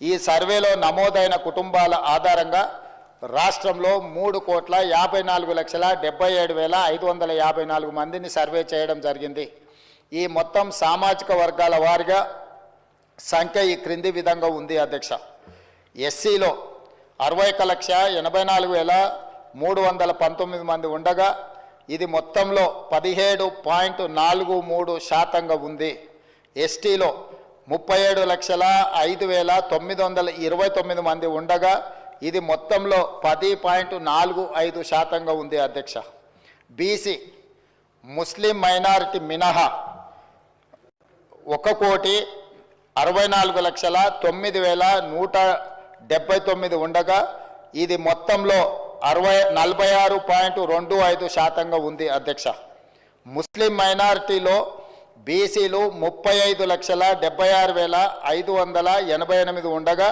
ఈ సర్వేలో నమోదైన కుటుంబాల ఆధారంగా రాష్ట్రంలో మూడు కోట్ల యాభై నాలుగు లక్షల డెబ్బై ఏడు వేల ఐదు వందల యాభై నాలుగు మందిని సర్వే చేయడం జరిగింది. ఈ మొత్తం సామాజిక వర్గాల వారిగా సంఖ్య ఈ క్రింది విధంగా ఉంది అధ్యక్ష. ఎస్సీలో అరవై ఒక లక్ష ఎనభై నాలుగు వేల మూడు వందల పంతొమ్మిది మంది ఉండగా ఇది మొత్తంలో పదిహేడు పాయింట్ నాలుగు మూడు శాతంగా ఉంది. ఎస్టీలో ముప్పై ఏడు లక్షల ఐదు వేల తొమ్మిది వందల ఇరవై తొమ్మిది మంది ఉండగా ఇది మొత్తంలో పది పాయింట్ నాలుగు ఐదు శాతంగా ఉంది అధ్యక్ష. బీసీ ముస్లిం మైనారిటీ మినహా ఒక కోటి అరవై నాలుగు లక్షల తొమ్మిది వేల నూట డెబ్బై తొమ్మిది ఉండగా ఇది మొత్తంలో అరవై నలభై ఆరు పాయింట్ రెండు ఐదు శాతంగా ఉంది అధ్యక్ష. ముస్లిం మైనారిటీలో బీసీలు ముప్పై ఐదు లక్షల డెబ్బై ఆరు వేల ఐదు వందల ఎనభై ఎనిమిది ఉండగా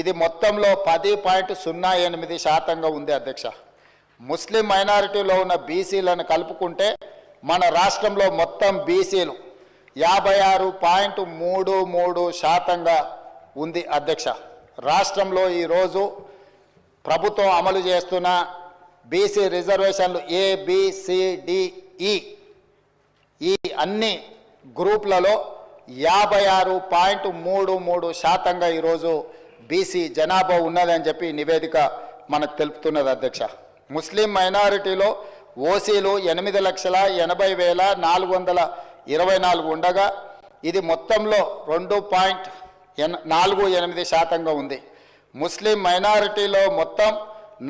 ఇది మొత్తంలో పది పాయింట్ సున్నా ఎనిమిది శాతంగా ఉంది అధ్యక్ష. ముస్లిం మైనారిటీలో ఉన్న బీసీలను కలుపుకుంటే మన రాష్ట్రంలో మొత్తం బీసీలు యాభై ఆరు పాయింట్ మూడు మూడు శాతంగా ఉంది అధ్యక్ష. రాష్ట్రంలో ఈరోజు ప్రభుత్వం అమలు చేస్తున్న బీసీ రిజర్వేషన్లు ఏబిసిడిఈ ఈ ఈ అన్ని గ్రూప్లలో యాభై ఆరు పాయింట్ మూడు మూడు శాతంగా ఈరోజు బీసీ జనాభా ఉన్నదని చెప్పి నివేదిక మనకు తెలుపుతున్నది అధ్యక్ష. ముస్లిం మైనారిటీలో ఓసీలు ఎనిమిది లక్షల ఎనభై వేల నాలుగు వందల ఇరవై నాలుగు ఉండగా ఇది మొత్తంలో రెండు పాయింట్ ఎన్ నాలుగు ఎనిమిది శాతంగా ఉంది. ముస్లిం మైనారిటీలో మొత్తం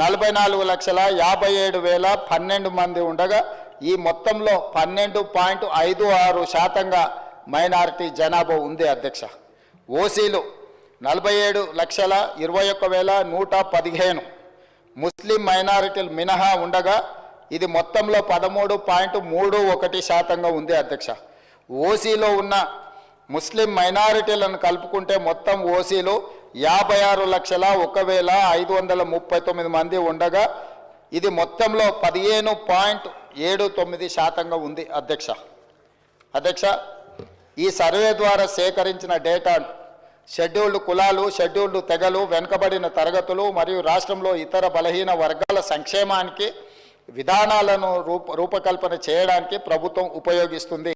నలభై నాలుగు లక్షల యాభై ఏడు వేల పన్నెండు మంది ఉండగా ఈ మొత్తంలో పన్నెండు పాయింట్ ఐదు ఆరు శాతంగా మైనారిటీ జనాభా ఉంది అధ్యక్ష. ఓసీలు నలభై ఏడు లక్షల ఇరవై ఒక్క వేల నూట పదిహేను. ముస్లిం మైనారిటీలు మినహా ఉండగా ఇది మొత్తంలో పదమూడు పాయింట్ మూడు ఒకటి శాతంగా ఉంది అధ్యక్ష. ఓసీలో ఉన్న ముస్లిం మైనారిటీలను కలుపుకుంటే మొత్తం ఓసీలు యాభై ఆరు లక్షల ఒక వేల ఐదు వందల ముప్పై తొమ్మిది మంది ఉండగా ఇది మొత్తంలో పదిహేను పాయింట్ ఏడు తొమ్మిది శాతంగా ఉంది అధ్యక్ష. అధ్యక్ష ఈ సర్వే ద్వారా సేకరించిన డేటా షెడ్యూల్డ్ కులాలు షెడ్యూల్డ్ తెగలు వెనుకబడిన తరగతులు మరియు రాష్ట్రంలో ఇతర బలహీన వర్గాల సంక్షేమానికి విధానాలను రూప రూపకల్పన చేయడానికి ప్రభుత్వం ఉపయోగిస్తుంది.